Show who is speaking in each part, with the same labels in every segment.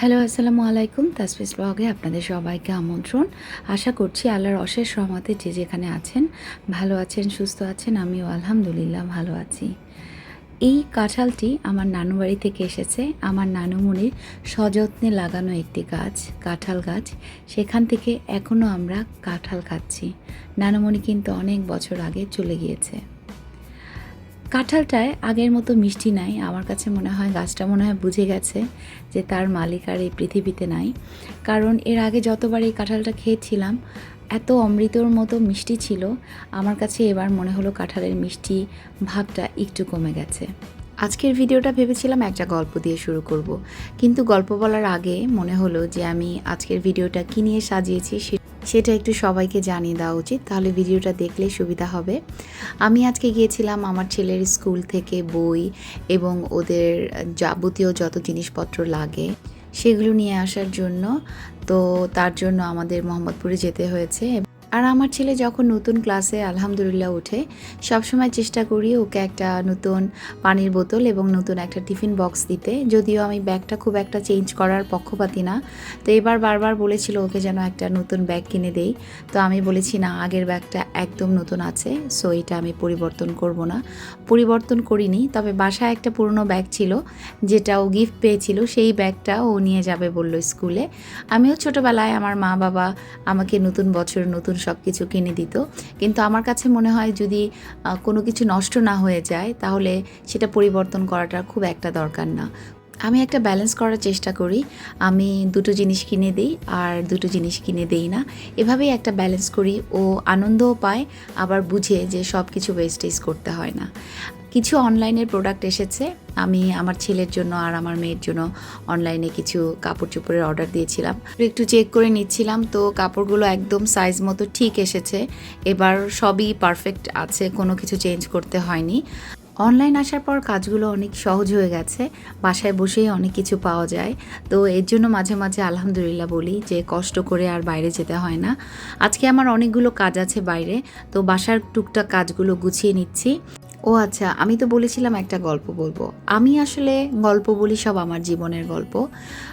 Speaker 1: Hello, আসসালামু আলাইকুম। তাসফিস ব্লগে আপনাদের সবাইকে আমন্ত্রণ। আশা করছি আল্লাহর অশেষ রহমতে যে যেখানে আছেন, ভালো আছেন, সুস্থ আছেন, আমিও আলহামদুলিল্লাহ ভালো আছি। এই কাঁঠালটি আমার নানু বাড়ি থেকে এসেছে। আমার নানুমণির সযত্নে লাগানো একটি গাছ, কাঁঠাল গাছ। সেখান থেকে এখনও আমরা কাঁঠাল খাচ্ছি। নানুমণি কিন্তু অনেক বছর আগে চলে গিয়েছে। কাঁঠালটায় আগের মতো মিষ্টি নাই। আমার কাছে মনে হয় গাছটা মনে হয় বুঝে গেছে যে তার মালিক আর এই পৃথিবীতে নাই। কারণ এর আগে যতবার এই কাঁঠালটা খেয়েছিলাম, এত অমৃতর মতো মিষ্টি ছিল, আমার কাছে এবার মনে হলো কাঁঠালের মিষ্টি ভাবটা একটু কমে গেছে। আজকের ভিডিওটা ভেবেছিলাম একটা গল্প দিয়ে শুরু করব, কিন্তু গল্প বলার আগে মনে হলো যে আমি আজকের ভিডিওটা কী নিয়ে সাজিয়েছি সে- সেটা একটু সবাইকে জানিয়ে দেওয়া উচিত, তাহলে ভিডিওটা দেখলে সুবিধা হবে। আমি আজকে গিয়েছিলাম আমার ছেলের স্কুল থেকে বই এবং ওদের যাবতীয় যত জিনিসপত্র লাগে সেগুলো নিয়ে আসার জন্য। তো তার জন্য আমাদের মোহাম্মদপুরে যেতে হয়েছে। আর আমার ছেলে যখন নতুন ক্লাসে আলহামদুলিল্লাহ ওঠে, সবসময় চেষ্টা করি ওকে একটা নতুন পানির বোতল এবং নতুন একটা টিফিন বক্স দিতে। যদিও আমি ব্যাগটা খুব একটা চেঞ্জ করার পক্ষপাতি না। তো এবার বারবার বলেছিল ওকে যেন একটা নতুন ব্যাগ কিনে দেই। তো আমি বলেছি, না, আগের ব্যাগটা একদম নতুন আছে, সো এটা আমি পরিবর্তন করব না। পরিবর্তন করিনি, তবে বাসায় একটা পুরনো ব্যাগ ছিল, যেটা ও গিফট পেয়েছিল, সেই ব্যাগটা ও নিয়ে যাবে বলল স্কুলে। আমিও ছোটোবেলায় আমার মা বাবা আমাকে নতুন বছর নতুন সব কিছু কিনে দিত। কিন্তু আমার কাছে মনে হয় যদি কোনো কিছু নষ্ট না হয়ে যায়, তাহলে সেটা পরিবর্তন করাটা খুব একটা দরকার না। আমি একটা ব্যালেন্স করার চেষ্টা করি। আমি দুটো জিনিস কিনে দিই, আর দুটো জিনিস কিনে দেই না। এভাবেই একটা ব্যালেন্স করি। ও আনন্দও পায়, আবার বুঝে যে সব কিছু ওয়েস্টেজ করতে হয় না। কিছু অনলাইনের প্রোডাক্ট এসেছে। আমি আমার ছেলের জন্য আর আমার মেয়ের জন্য অনলাইনে কিছু কাপড় চোপড়ের অর্ডার দিয়েছিলাম। একটু চেক করে নিচ্ছিলাম, তো কাপড়গুলো একদম সাইজ মতো ঠিক এসেছে। এবার সবই পারফেক্ট আছে, কোনো কিছু চেঞ্জ করতে হয়নি। অনলাইন আসার পর কাজগুলো অনেক সহজ হয়ে গেছে, বাসায় বসেই অনেক কিছু পাওয়া যায়। তো এর জন্য মাঝে মাঝে আলহামদুলিল্লাহ বলি যে কষ্ট করে আর বাইরে যেতে হয় না। আজকে আমার অনেকগুলো কাজ আছে বাইরে, তো বাসার টুকটাক কাজগুলো গুছিয়ে নিচ্ছি। ও আচ্ছা আমি তো বলেছিলাম একটা গল্প বলব। আমি আসলে গল্প বলি সব আমার জীবনের গল্প।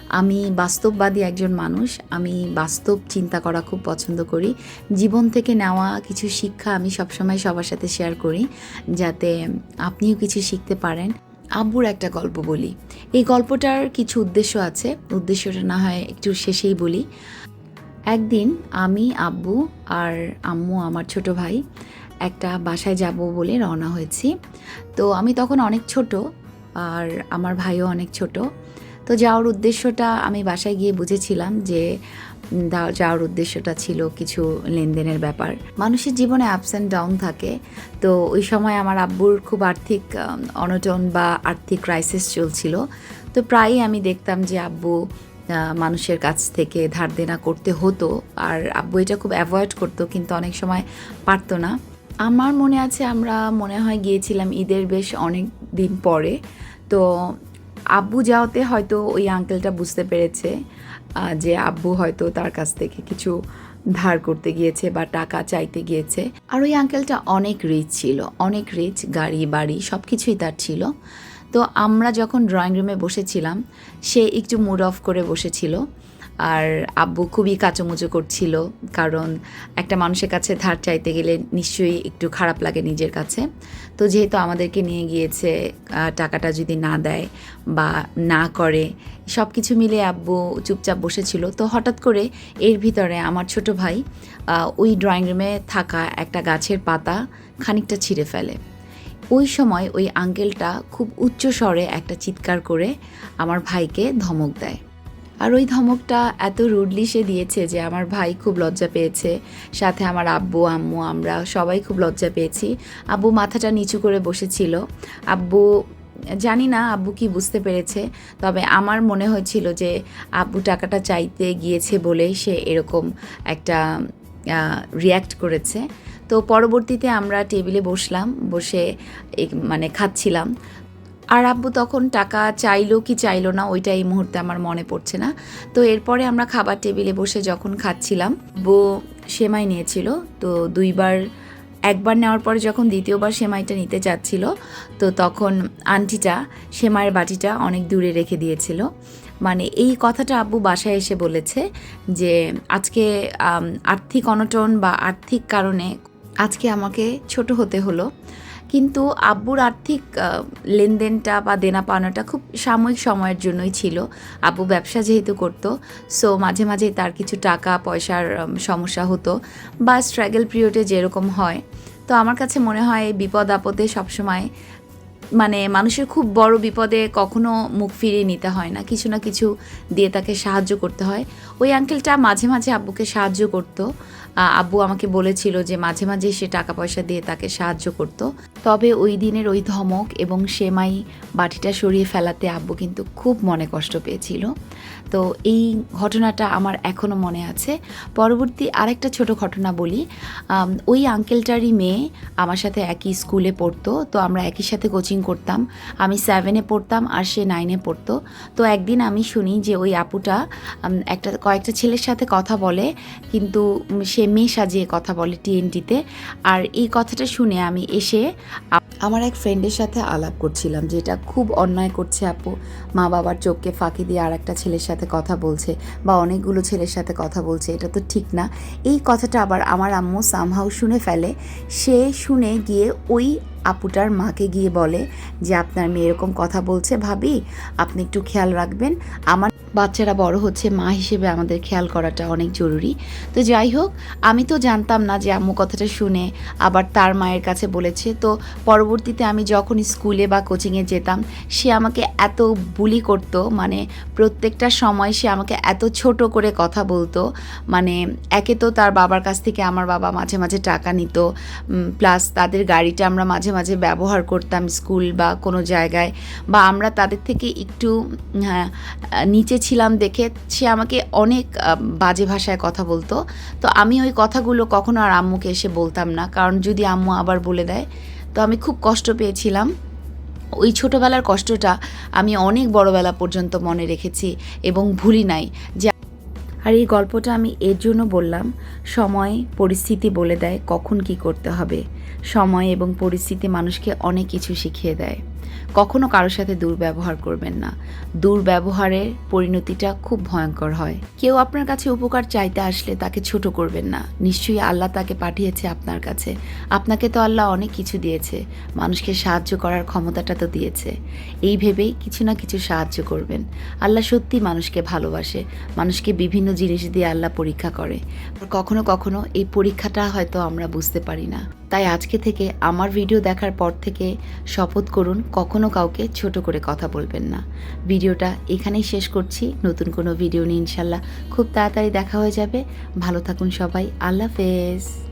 Speaker 1: আমি বাস্তববাদী একজন মানুষ, আমি বাস্তব চিন্তা করা খুব পছন্দ করি। জীবন থেকে নেওয়া কিছু শিক্ষা আমি সবসময় সবার সাথে শেয়ার করি, যাতে আপনিও কিছু শিখতে পারেন। আব্বুর একটা গল্প বলি। এই গল্পটার কিছু উদ্দেশ্য আছে, উদ্দেশ্যটা না হয় একটু শেষেই বলি। একদিন আমি, আব্বু আর আম্মু, আমার ছোট ভাই একটা বাসায় যাব বলে রওনা হয়েছি। তো আমি তখন অনেক ছোট আর আমার ভাইও অনেক ছোট। তো যাওয়ার উদ্দেশ্যটা আমি বাসায় গিয়ে বুঝেছিলাম যে যাওয়ার উদ্দেশ্যটা ছিল কিছু লেনদেনের ব্যাপার। মানুষের জীবনে আপস অ্যান্ড ডাউন থাকে। তো ওই সময় আমার আব্বুর খুব আর্থিক অনটন বা আর্থিক ক্রাইসিস চলছিল। তো প্রায়ই আমি দেখতাম যে আব্বু মানুষের কাছ থেকে ধার দেনা করতে হতো। আর আব্বু এটা খুব অ্যাভয়েড করতো, কিন্তু অনেক সময় পারতো না। আমার মনে আছে আমরা মনে হয় গিয়েছিলাম ঈদের বেশ অনেক দিন পরে। তো আব্বু যাওয়াতে হয়তো ওই আঙ্কেলটা বুঝতে পেরেছে যে আব্বু হয়তো তার কাছ থেকে কিছু ধার করতে গিয়েছে বা টাকা চাইতে গিয়েছে। আর ওই আঙ্কেলটা অনেক রিচ ছিল, অনেক রিচ গাড়ি, বাড়ি সব কিছুই তার ছিল। তো আমরা যখন ড্রয়িং রুমে বসেছিলাম, সে একটু মুড অফ করে বসেছিল। আর আব্বু খুবই কাচুমুচু করছিল, কারণ একটা মানুষের কাছে ধার চাইতে গেলে নিশ্চয়ই একটু খারাপ লাগে নিজের কাছে। তো যেহেতু আমাদেরকে নিয়ে গিয়েছে টাকাটা যদি না দেয় বা না করে সব কিছু মিলে আব্বু চুপচাপ বসেছিল। তো হঠাৎ করে এর ভিতরে আমার ছোট ভাই ওই ড্রয়িং রুমে থাকা একটা গাছের পাতা খানিকটা ছিঁড়ে ফেলে। ওই সময় ওই আঙ্কেলটা খুব উচ্চ স্বরে একটা চিৎকার করে আমার ভাইকে ধমক দেয়। আর ওই ধমকটা এত রুডলি সে দিয়েছে যে আমার ভাই খুব লজ্জা পেয়েছে। সাথে আমার আব্বু, আম্মু, আমরা সবাই খুব লজ্জা পেয়েছি। আব্বু মাথাটা নিচু করে বসেছিল। আব্বু, জানি না আব্বু কি বুঝতে পেরেছে, তবে আমার মনে হয়েছিল যে আব্বু টাকাটা চাইতে গিয়েছে বলেই সে এরকম একটা রিয়্যাক্ট করেছে। তো পরবর্তীতে আমরা টেবিলে বসলাম, বসে মানে খাচ্ছিলাম। আর আব্বু তখন টাকা চাইলো কি চাইলো না, ওইটা এই মুহূর্তে আমার মনে পড়ছে না। তো এরপরে আমরা খাবার টেবিলে বসে যখন খাচ্ছিলাম বউ সেমাই নিয়েছিল, তো দুইবার, একবার নেওয়ার পরে যখন দ্বিতীয়বার সেমাইটা নিতে চাচ্ছিল তো তখন আন্টিটা সেমাইয়ের বাটিটা অনেক দূরে রেখে দিয়েছিল। মানে এই কথাটা আব্বু বাসায় এসে বলেছে যে, আজকে আর্থিক অনটন বা আর্থিক কারণে আজকে আমাকে ছোট হতে হলো। কিন্তু আব্বুর আর্থিক লেনদেনটা বা দেনা পাওনাটা খুব সাময়িক সময়ের জন্যই ছিল। আব্বু ব্যবসা যেহেতু করতো সো মাঝে মাঝে তার কিছু টাকা, পয়সার সমস্যা হতো বা স্ট্রাগল পিরিয়ডে যেরকম হয়। তো আমার কাছে মনে হয় বিপদ আপদে সবসময় মানে মানুষের খুব বড় বিপদে কখনো মুখ ফিরিয়ে নিতে হয় না। কিছু না কিছু দিয়ে তাকে সাহায্য করতে হয়। ওই আঙ্কেলটা মাঝে মাঝে আব্বুকে সাহায্য করতো। আব্বু আমাকে বলেছিল যে মাঝে মাঝে সে টাকা পয়সা দিয়ে তাকে সাহায্য করত। তবে ওই দিনের ওই ধমক এবং সেমাই বাটিটা সরিয়ে ফেলাতে আব্বু কিন্তু খুব মনে কষ্ট পেয়েছিল। তো এই ঘটনাটা আমার এখনও মনে আছে। পরবর্তী আরেকটা ছোট ঘটনা বলি। ওই আঙ্কেলটারই মেয়ে আমার সাথে একই স্কুলে পড়তো, তো আমরা একই সাথে কোচিং করতাম। আমি সেভেনে পড়তাম আর সে নাইনে পড়তো। তো একদিন আমি শুনি যে ওই আপুটা একটা কয়েকটা ছেলের সাথে কথা বলে, কিন্তু সে মেয়ে সাজিয়ে কথা বলে টিএনটিতে আর এই কথাটা শুনে আমি এসে আমার এক ফ্রেন্ডের সাথে আলাপ করছিলাম যে এটা খুব অন্যায় করছে আপু। মা বাবার চোখকে ফাঁকি দিয়ে আর একটা ছেলের সাথে কথা বলছে বা অনেকগুলো ছেলের সাথে কথা বলছে, এটা তো ঠিক না। এই কথাটা আবার আমার আম্মু সামহাও শুনে ফেলে। সে শুনে গিয়ে ওই আপুটার মাকে গিয়ে বলে যে, আপনার মেয়ে এরকম কথা বলছে, ভাবি, আপনি একটু খেয়াল রাখবেন। আমার বাচ্চারা বড় হচ্ছে মা হিসেবে আমাদের খেয়াল করাটা অনেক জরুরি। তো যাই হোক আমি তো জানতাম না যে আম্মু কথাটা শুনে আবার তার মায়ের কাছে বলেছে। তো পরবর্তীতে আমি যখন স্কুলে বা কোচিংয়ে যেতাম সে আমাকে এত বুলি করতো মানে প্রত্যেকটা সময় সে আমাকে এত ছোট করে কথা বলতো। মানে একে তো তার বাবার কাছ থেকে আমার বাবা মাঝে মাঝে টাকা নিত প্লাস তাদের গাড়িটা আমরা মাঝে মাঝে ব্যবহার করতাম স্কুল বা কোনো জায়গায় বা আমরা তাদের থেকে একটু হ্যাঁ, নিচে ছিলাম দেখে সে আমাকে অনেক বাজে ভাষায় কথা বলতো। তো আমি ওই কথাগুলো কখনো আর আম্মুকে এসে বলতাম না। কারণ যদি আম্মু আবার বলে দেয়, তো আমি খুব কষ্ট পেয়েছিলাম। ওই ছোটোবেলার কষ্টটা আমি অনেক বড়বেলা পর্যন্ত মনে রেখেছি এবং ভুলি নাই যে আর এই গল্পটা আমি এর জন্য বললাম, সময়, পরিস্থিতি বলে দেয় কখন কি করতে হবে। সময় এবং পরিস্থিতি মানুষকে অনেক কিছু শিখিয়ে দেয়। কখনো কারোর সাথে দুর্ব্যবহার করবেন না। দুর্ব্যবহারের পরিণতিটা খুব ভয়ঙ্কর হয়। কেউ আপনার কাছে উপকার চাইতে আসলে তাকে ছোট করবেন না। নিশ্চয়ই আল্লাহ তাকে পাঠিয়েছে আপনার কাছে। আপনাকে তো আল্লাহ অনেক কিছু দিয়েছে। মানুষকে সাহায্য করার ক্ষমতাটা তো দিয়েছে। এই ভেবেই কিছু না কিছু সাহায্য করবেন। আল্লাহ সত্যি মানুষকে ভালোবাসে। মানুষকে বিভিন্ন জিনিস দিয়ে আল্লাহ পরীক্ষা করে। কখনো কখনো এই পরীক্ষাটা হয়তো আমরা বুঝতে পারি না। তাই আজকে থেকে আমার ভিডিও দেখার পর থেকে শপথ করুন, কখনো কাউকে ছোট করে কথা বলবেন না। ভিডিওটা এখানেই শেষ করছি। নতুন কোনো ভিডিও নিয়ে ইনশাল্লাহ খুব তাড়াতাড়ি দেখা হয়ে যাবে। ভালো থাকুন সবাই। আল্লাহ হাফেজ।